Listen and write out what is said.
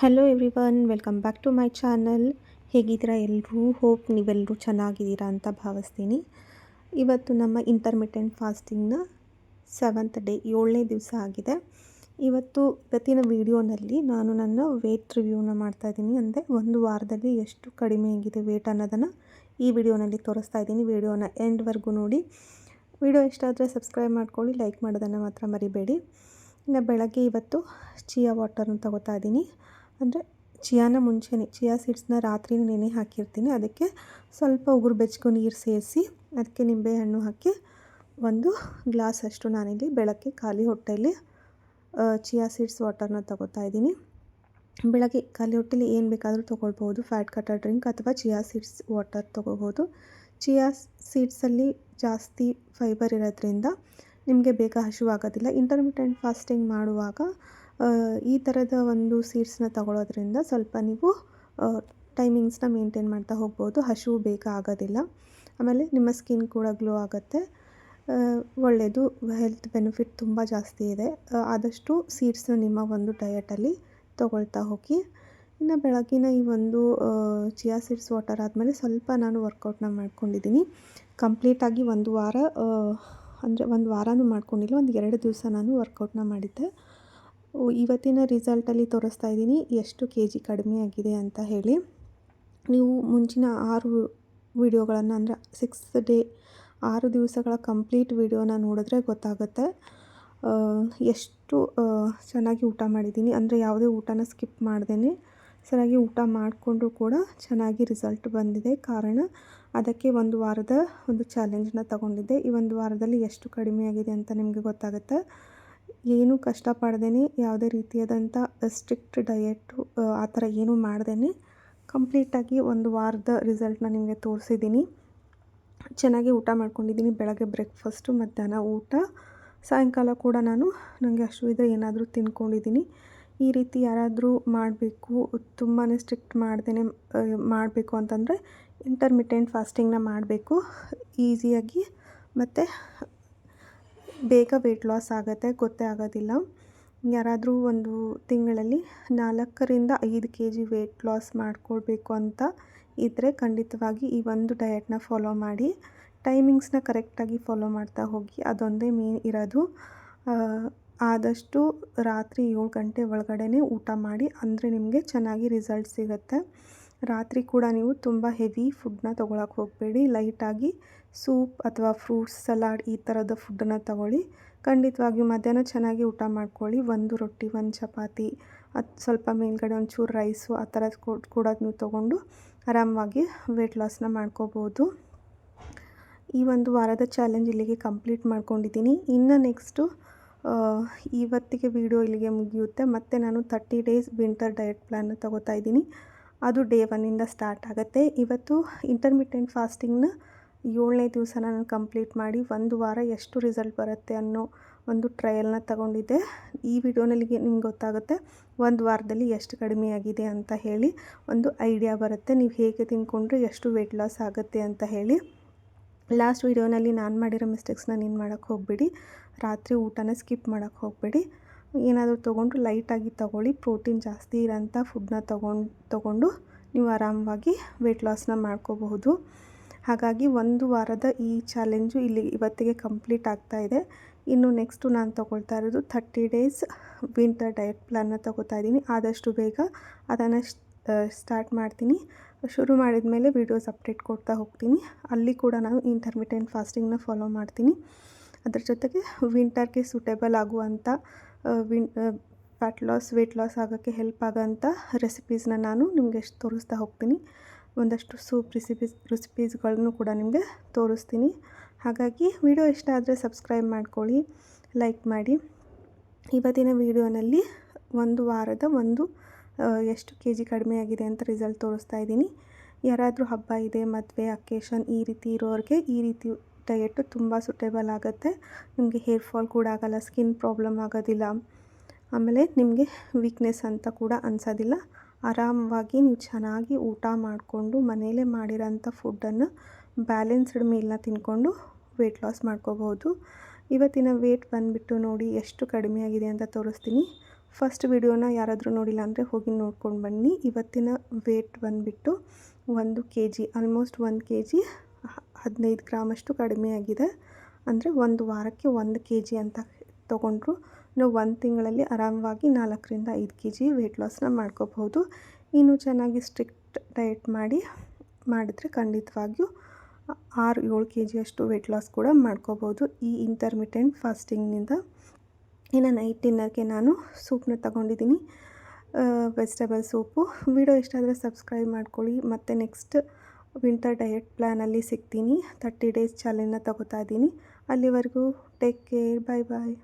Hello everyone welcome back to my channel ಹೇಗಿದ್ದೀರಾ ಎಲ್ಲರೂ hope ನೀವೆಲ್ಲರೂ ಚೆನ್ನಾಗಿದ್ದೀರಾ ಅಂತ ಭಾವಿಸ್ತೀನಿ. ಇವತ್ತು ನಮ್ಮ ಇಂಟರ್ಮಿಟೆಂಟ್ ಫಾಸ್ಟಿಂಗ್ನ ಸೆವೆಂತ್ ಡೇ ಏಳನೇ ದಿವಸ ಆಗಿದೆ. ಇವತ್ತು ಇವತ್ತಿನ ವಿಡಿಯೋನಲ್ಲಿ ನಾನು ನನ್ನ ವೇಟ್ ರಿವ್ಯೂನ ಮಾಡ್ತಾಯಿದ್ದೀನಿ ಅಂದರೆ ಒಂದು ವಾರದಲ್ಲಿ ಎಷ್ಟು ಕಡಿಮೆ ಆಗಿದೆ ವೇಟ್ ಅನ್ನೋದನ್ನು ಈ ವಿಡಿಯೋನಲ್ಲಿ ತೋರಿಸ್ತಾ ಇದ್ದೀನಿ. ವಿಡಿಯೋನ ಎಂಡ್ವರೆಗೂ ನೋಡಿ. ವಿಡಿಯೋ ಇಷ್ಟ ಆದರೆ ಸಬ್ಸ್ಕ್ರೈಬ್ ಮಾಡ್ಕೊಳ್ಳಿ ಲೈಕ್ ಮಾಡೋದನ್ನು ಮಾತ್ರ ಮರಿಬೇಡಿ. ಇನ್ನು ಬೆಳಗ್ಗೆ ಇವತ್ತು ಚಿಯಾ ವಾಟರ್ನ ತಗೋತಾ ಇದ್ದೀನಿ. ಅಂದರೆ ಚಿಯಾನ ಮುಂಚೆನೇ, ಚಿಯಾ ಸೀಡ್ಸ್ನ ರಾತ್ರಿ ನೆನೆ ಹಾಕಿರ್ತೀನಿ. ಅದಕ್ಕೆ ಸ್ವಲ್ಪ ಉಗುರು ಬೆಚ್ಚಗೂ ನೀರು ಸೇರಿಸಿ ಅದಕ್ಕೆ ನಿಂಬೆಹಣ್ಣು ಹಾಕಿ ಒಂದು ಗ್ಲಾಸ್ ಅಷ್ಟು ನಾನಿಲ್ಲಿ ಬೆಳಗ್ಗೆ ಖಾಲಿ ಹೊಟ್ಟೆಯಲ್ಲಿ ಚಿಯಾ ಸೀಡ್ಸ್ ವಾಟರ್ನ ತಗೋತಾ ಇದ್ದೀನಿ. ಬೆಳಗ್ಗೆ ಖಾಲಿ ಹೊಟ್ಟೆಲಿ ಏನು ಬೇಕಾದರೂ ತೊಗೊಳ್ಬೋದು ಫ್ಯಾಟ್ ಕಟರ್ ಡ್ರಿಂಕ್ ಅಥವಾ ಚಿಯಾ ಸೀಡ್ಸ್ ವಾಟರ್ ತೊಗೋಬೋದು ಚಿಯಾ ಸೀಡ್ಸಲ್ಲಿ ಜಾಸ್ತಿ ಫೈಬರ್ ಇರೋದ್ರಿಂದ ನಿಮಗೆ ಬೇಗ ಹಸಿವಾಗೋದಿಲ್ಲ ಇಂಟರ್ಮಿಟೆಂಟ್ ಫಾಸ್ಟಿಂಗ್ ಮಾಡುವಾಗ ಈ ಥರದ ಒಂದು ಸೀಡ್ಸ್ನ ತಗೊಳ್ಳೋದ್ರಿಂದ ಸ್ವಲ್ಪ ನೀವು ಟೈಮಿಂಗ್ಸ್ನ ಮೇಂಟೈನ್ ಮಾಡ್ತಾ ಹೋಗ್ಬೋದು. ಹಸಿವು ಬೇಗ ಆಗೋದಿಲ್ಲ. ಆಮೇಲೆ ನಿಮ್ಮ ಸ್ಕಿನ್ ಕೂಡ ಗ್ಲೋ ಆಗುತ್ತೆ. ಒಳ್ಳೆಯದು ಹೆಲ್ತ್ ಬೆನಿಫಿಟ್ ತುಂಬ ಜಾಸ್ತಿ ಇದೆ. ಆದಷ್ಟು ಸೀಡ್ಸ್ನ ನಿಮ್ಮ ಒಂದು ಡಯಟಲ್ಲಿ ತೊಗೊಳ್ತಾ ಹೋಗಿ. ಇನ್ನು ಬೆಳಗಿನ ಈ ಒಂದು ಚಿಯಾ ಸೀಡ್ಸ್ ವಾಟರ್ ಆದಮೇಲೆ ಸ್ವಲ್ಪ ನಾನು ವರ್ಕೌಟ್ನ ಮಾಡ್ಕೊಂಡಿದ್ದೀನಿ. ಕಂಪ್ಲೀಟಾಗಿ ಒಂದು ವಾರ ಅಂದರೆ ಒಂದು ವಾರನೂ ಮಾಡ್ಕೊಂಡಿಲ್ಲ, ಒಂದು ಎರಡು ದಿವಸ ನಾನು ವರ್ಕೌಟ್ನ ಮಾಡಿದ್ದೆ. ಇವತ್ತಿನ ರಿಸಲ್ಟಲ್ಲಿ ತೋರಿಸ್ತಾ ಇದ್ದೀನಿ. ಎಷ್ಟು ಕೆ ಜಿ ಕಡಿಮೆ ಆಗಿದೆ ಅಂತ ಹೇಳಿ. ನೀವು ಮುಂಚಿನ ಆರು ವಿಡಿಯೋಗಳನ್ನು ಅಂದರೆ ಸಿಕ್ಸ್ ಡೇ ಆರು ದಿವಸಗಳ ಕಂಪ್ಲೀಟ್ ವಿಡಿಯೋನ ನೋಡಿದ್ರೆ ಗೊತ್ತಾಗುತ್ತೆ. ಎಷ್ಟು ಚೆನ್ನಾಗಿ ಊಟ ಮಾಡಿದ್ದೀನಿ. ಅಂದರೆ ಯಾವುದೇ ಊಟನ ಸ್ಕಿಪ್ ಮಾಡ್ದೇ ಸರಿಯಾಗಿ ಊಟ ಮಾಡಿಕೊಂಡ್ರೂ ಕೂಡ ಚೆನ್ನಾಗಿ ರಿಸಲ್ಟ್ ಬಂದಿದೆ. ಕಾರಣ ಅದಕ್ಕೆ ಒಂದು ವಾರದ ಒಂದು ಚಾಲೆಂಜ್ನ ತಗೊಂಡಿದ್ದೆ. ಈ ಒಂದು ವಾರದಲ್ಲಿ ಎಷ್ಟು ಕಡಿಮೆ ಆಗಿದೆ ಅಂತ ನಿಮಗೆ ಗೊತ್ತಾಗುತ್ತೆ. ಏನೂ ಕಷ್ಟಪಡ್ದೇ ಯಾವುದೇ ರೀತಿಯಾದಂಥ ಸ್ಟ್ರಿಕ್ಟ್ ಡಯೆಟು ಆ ಥರ ಏನೂ ಮಾಡ್ದೇ ಕಂಪ್ಲೀಟಾಗಿ ಒಂದು ವಾರದ ರಿಸಲ್ಟ್ನ ನಿಮಗೆ ತೋರಿಸಿದ್ದೀನಿ. ಚೆನ್ನಾಗಿ ಊಟ ಮಾಡ್ಕೊಂಡಿದ್ದೀನಿ, ಬೆಳಗ್ಗೆ ಬ್ರೇಕ್ಫಾಸ್ಟು ಮಧ್ಯಾಹ್ನ ಊಟ. ಸಾಯಂಕಾಲ ಕೂಡ ನಾನು ನನಗೆ ಅಷ್ಟು ಇದ್ದರೆ ಏನಾದರೂ ತಿನ್ಕೊಂಡಿದ್ದೀನಿ. ಈ ರೀತಿ ಯಾರಾದರೂ ಮಾಡಬೇಕು ತುಂಬಾ ಸ್ಟ್ರಿಕ್ಟ್ ಮಾಡ್ದೇ ಮಾಡಬೇಕು ಅಂತಂದರೆ ಇಂಟರ್ಮಿಟೆಂಟ್ ಫಾಸ್ಟಿಂಗ್ನ ಮಾಡಬೇಕು. ಈಸಿಯಾಗಿ ಮತ್ತು ಬೇಗ ವೆಯ್ಟ್ ಲಾಸ್ ಆಗುತ್ತೆ, ಗೊತ್ತೇ ಆಗೋದಿಲ್ಲ. ಯಾರಾದರೂ ಒಂದು ತಿಂಗಳಲ್ಲಿ ನಾಲ್ಕರಿಂದ ಐದು ಕೆ ಜಿ ವೆಯ್ಟ್ ಲಾಸ್ ಮಾಡ್ಕೊಳ್ಬೇಕು ಅಂತ ಇದ್ದರೆ ಖಂಡಿತವಾಗಿ ಈ ಒಂದು ಡಯಟ್ನ ಫಾಲೋ ಮಾಡಿ. ಟೈಮಿಂಗ್ಸ್ನ ಕರೆಕ್ಟಾಗಿ ಫಾಲೋ ಮಾಡ್ತಾ ಹೋಗಿ. ಅದೊಂದೇ ಮೇನ್ ಇರೋದು. ಆದಷ್ಟು ರಾತ್ರಿ ಏಳು ಗಂಟೆ ಒಳಗಡೆ ಊಟ ಮಾಡಿ, ಅಂದರೆ ನಿಮಗೆ ಚೆನ್ನಾಗಿ ರಿಸಲ್ಟ್ ಸಿಗುತ್ತೆ. ರಾತ್ರಿ ಕೂಡ ನೀವು ತುಂಬ ಹೆವಿ ಫುಡ್ನ ತೊಗೊಳಕ್ಕೆ ಹೋಗಬೇಡಿ. ಲೈಟಾಗಿ ಸೂಪ್ ಅಥವಾ ಫ್ರೂಟ್ಸ್, ಸಲಾಡ್ ಈ ಥರದ ಫುಡ್ಡನ್ನು ತಗೊಳ್ಳಿ. ಖಂಡಿತವಾಗಿಯೂ ಮಧ್ಯಾಹ್ನ ಚೆನ್ನಾಗಿ ಊಟ ಮಾಡ್ಕೊಳ್ಳಿ. ಒಂದು ರೊಟ್ಟಿ, ಒಂದು ಚಪಾತಿ, ಅದು ಸ್ವಲ್ಪ ಮೇಲ್ಗಡೆ ಒಂಚೂರು ರೈಸು ಆ ಥರ ಕೂಡ ನೀವು ತೊಗೊಂಡು ಆರಾಮವಾಗಿ ವೆಯ್ಟ್ ಲಾಸ್ನ ಮಾಡ್ಕೋಬೋದು. ಈ ಒಂದು ವಾರದ ಚಾಲೆಂಜ್ ಇಲ್ಲಿಗೆ ಕಂಪ್ಲೀಟ್ ಮಾಡ್ಕೊಂಡಿದ್ದೀನಿ. ಇನ್ನು ನೆಕ್ಸ್ಟು ಇವತ್ತಿಗೆ ವಿಡಿಯೋ ಇಲ್ಲಿಗೆ ಮುಗಿಯುತ್ತೆ. ಮತ್ತು ನಾನು thirty days winter diet plan ತೊಗೋತಾ ಇದ್ದೀನಿ. ಅದು ಡೇ ಒನ್ನಿಂದ ಸ್ಟಾರ್ಟ್ ಆಗುತ್ತೆ. ಇವತ್ತು ಇಂಟರ್ಮಿಡಿಯೆಂಟ್ ಫಾಸ್ಟಿಂಗ್ನ ಏಳನೇ ದಿವಸ ನಾನು ಕಂಪ್ಲೀಟ್ ಮಾಡಿ ಒಂದು ವಾರ ಎಷ್ಟು ರಿಸಲ್ಟ್ ಬರುತ್ತೆ ಅನ್ನೋ ಒಂದು ಟ್ರಯಲ್ನ ತಗೊಂಡಿದ್ದೆ. ಈ ವಿಡಿಯೋನಲ್ಲಿ ನಿಮ್ಗೆ ಗೊತ್ತಾಗುತ್ತೆ ಒಂದು ವಾರದಲ್ಲಿ ಎಷ್ಟು ಕಡಿಮೆ ಆಗಿದೆ ಅಂತ ಹೇಳಿ ಒಂದು ಐಡಿಯಾ ಬರುತ್ತೆ. ನೀವು ಹೇಗೆ ತಿನ್ಕೊಂಡ್ರೆ ಎಷ್ಟು ವೆಯ್ಟ್ ಲಾಸ್ ಆಗುತ್ತೆ ಅಂತ ಹೇಳಿ. ಲಾಸ್ಟ್ ವಿಡಿಯೋನಲ್ಲಿ ನಾನು ಮಾಡಿರೋ ಮಿಸ್ಟೇಕ್ಸ್ನ ನೀನು ಮಾಡೋಕ್ಕೆ ಹೋಗಬೇಡಿ. ರಾತ್ರಿ ಊಟನ ಸ್ಕಿಪ್ ಮಾಡೋಕ್ಕೆ ಹೋಗಬೇಡಿ. ಏನಾದರೂ ತೊಗೊಂಡ್ರು ಲೈಟಾಗಿ ತೊಗೊಳ್ಳಿ, ಪ್ರೋಟೀನ್ ಜಾಸ್ತಿ ಇರೋಂಥ ಫುಡ್ನ ತೊಗೊಂಡು ತೊಗೊಂಡು ನೀವು ಆರಾಮವಾಗಿ ವೆಯ್ಟ್ ಲಾಸ್ನ ಮಾಡ್ಕೋಬಹುದು. ಹಾಗಾಗಿ ಒಂದು ವಾರದ ಈ ಚಾಲೆಂಜು ಇಲ್ಲಿ ಇವತ್ತಿಗೆ ಕಂಪ್ಲೀಟ್ ಆಗ್ತಾ ಇದೆ. ಇನ್ನು ನೆಕ್ಸ್ಟು ನಾನು ತೊಗೊಳ್ತಾ ಇರೋದು ಥರ್ಟಿ ಡೇಸ್ ವಿಂಟರ್ ಡಯಟ್ ಪ್ಲಾನ್ನ ತೊಗೋತಾ ಇದ್ದೀನಿ. ಆದಷ್ಟು ಬೇಗ ಅದನ್ನು ಸ್ಟಾರ್ಟ್ ಮಾಡ್ತೀನಿ. ಶುರು ಮಾಡಿದ ಮೇಲೆ ವೀಡಿಯೋಸ್ ಅಪ್ಡೇಟ್ ಕೊಡ್ತಾ ಹೋಗ್ತೀನಿ. ಅಲ್ಲಿ ಕೂಡ ನಾನು ಇಂಟರ್ಮಿಟೆಂಟ್ ಫಾಸ್ಟಿಂಗ್ನ ಫಾಲೋ ಮಾಡ್ತೀನಿ. ಅದ್ರ ಜೊತೆಗೆ ವಿಂಟರ್ಗೆ ಸೂಟೇಬಲ್ ಆಗುವಂಥ win fat loss weight loss ಆಗೋಕ್ಕೆ ಹೆಲ್ಪ್ ಆಗೋಂಥ ರೆಸಿಪೀಸ್ನ ನಾನು ನಿಮಗೆ ತೋರಿಸ್ತಾ ಹೋಗ್ತೀನಿ. ಒಂದಷ್ಟು ಸೂಪ್ ರೆಸಿಪೀಸ್ ರೆಸಿಪೀಸ್ಗಳನ್ನು ಕೂಡ ನಿಮಗೆ ತೋರಿಸ್ತೀನಿ. ಹಾಗಾಗಿ ವಿಡಿಯೋ ಇಷ್ಟ ಆದರೆ ಸಬ್ಸ್ಕ್ರೈಬ್ ಮಾಡ್ಕೊಳ್ಳಿ ಲೈಕ್ ಮಾಡಿ. ಇವತ್ತಿನ ವಿಡಿಯೋನಲ್ಲಿ ಒಂದು ವಾರದ ಒಂದು ಎಷ್ಟು ಕೆ ಜಿ ಕಡಿಮೆ ಆಗಿದೆ ಅಂತ ರಿಸಲ್ಟ್ ತೋರಿಸ್ತಾ ಇದ್ದೀನಿ. ಯಾರಾದರೂ ಹಬ್ಬ ಇದೆ, ಮದುವೆ ಅಕೇಶನ್ ಈ ರೀತಿ ಇರೋರಿಗೆ ಈ ರೀತಿ ಡಯೆಟ್ಟು ತುಂಬ ಸುಟೇಬಲ್ ಆಗುತ್ತೆ. ನಿಮಗೆ ಹೇರ್ ಫಾಲ್ ಕೂಡ ಆಗೋಲ್ಲ, ಸ್ಕಿನ್ ಪ್ರಾಬ್ಲಮ್ ಆಗೋದಿಲ್ಲ. ಆಮೇಲೆ ನಿಮಗೆ ವೀಕ್ನೆಸ್ ಅಂತ ಕೂಡ ಅನಿಸೋದಿಲ್ಲ. ಆರಾಮವಾಗಿ ನೀವು ಚೆನ್ನಾಗಿ ಊಟ ಮಾಡಿಕೊಂಡು ಮನೆಯಲ್ಲೇ ಮಾಡಿರೋಂಥ ಫುಡ್ಡನ್ನು ಬ್ಯಾಲೆನ್ಸ್ಡ್ ಮೀಲ್ನ ತಿನ್ಕೊಂಡು ವೆಯ್ಟ್ ಲಾಸ್ ಮಾಡ್ಕೋಬಹುದು. ಇವತ್ತಿನ ವೇಟ್ ಬಂದುಬಿಟ್ಟು ನೋಡಿ ಎಷ್ಟು ಕಡಿಮೆ ಆಗಿದೆ ಅಂತ ತೋರಿಸ್ತೀನಿ. ಫಸ್ಟ್ ವಿಡಿಯೋನ ಯಾರಾದರೂ ನೋಡಿಲ್ಲ ಅಂದರೆ ಹೋಗಿ ನೋಡ್ಕೊಂಡು ಬನ್ನಿ. ಇವತ್ತಿನ ವೇಟ್ ಬಂದುಬಿಟ್ಟು ಒಂದು ಕೆ ಜಿ ಆಲ್ಮೋಸ್ಟ್ ಒಂದು ಕೆ ಜಿ ಹದಿನೈದು ಗ್ರಾಮಷ್ಟು ಕಡಿಮೆ ಆಗಿದೆ. ಅಂದರೆ ಒಂದು ವಾರಕ್ಕೆ ಒಂದು ಕೆ ಜಿ ಅಂತ ತೊಗೊಂಡ್ರು. ನಾವು ಒಂದು ತಿಂಗಳಲ್ಲಿ ಆರಾಮವಾಗಿ ನಾಲ್ಕರಿಂದ ಐದು ಕೆ ಜಿ ವೆಯ್ಟ್ ಲಾಸ್ನ ಮಾಡ್ಕೋಬಹುದು. ಇನ್ನೂ ಚೆನ್ನಾಗಿ ಸ್ಟ್ರಿಕ್ಟ್ ಡಯಟ್ ಮಾಡಿ ಮಾಡಿದರೆ ಖಂಡಿತವಾಗಿಯೂ ಆರು ಏಳು ಕೆ ಜಿಯಷ್ಟು ವೆಯ್ಟ್ ಲಾಸ್ ಕೂಡ ಮಾಡ್ಕೋಬೋದು ಈ ಇಂಟರ್ಮಿಟೆಂಟ್ ಫಾಸ್ಟಿಂಗ್ನಿಂದ ಇನ್ನು ನೈಟ್ ಡಿನ್ನರ್ಗೆ ನಾನು ಸೂಪ್ನ ತಗೊಂಡಿದ್ದೀನಿ. ವೆಜಿಟೇಬಲ್ ಸೂಪು ವಿಡಿಯೋ ಇಷ್ಟ ಆದರೆ ಸಬ್ಸ್ಕ್ರೈಬ್ ಮಾಡ್ಕೊಳ್ಳಿ. ಮತ್ತು ನೆಕ್ಸ್ಟ್ ವಿಂಟರ್ ಡಯಟ್ ಪ್ಲ್ಯಾನಲ್ಲಿ ಸಿಗ್ತೀನಿ ತರ್ಟಿ ಡೇಸ್ ಚಾಲೆಂಜ್ನ ತಗೋತಾ ಇದ್ದೀನಿ ಅಲ್ಲಿವರೆಗೂ ಟೇಕ್ ಕೇರ್ ಬಾಯ್ ಬಾಯ್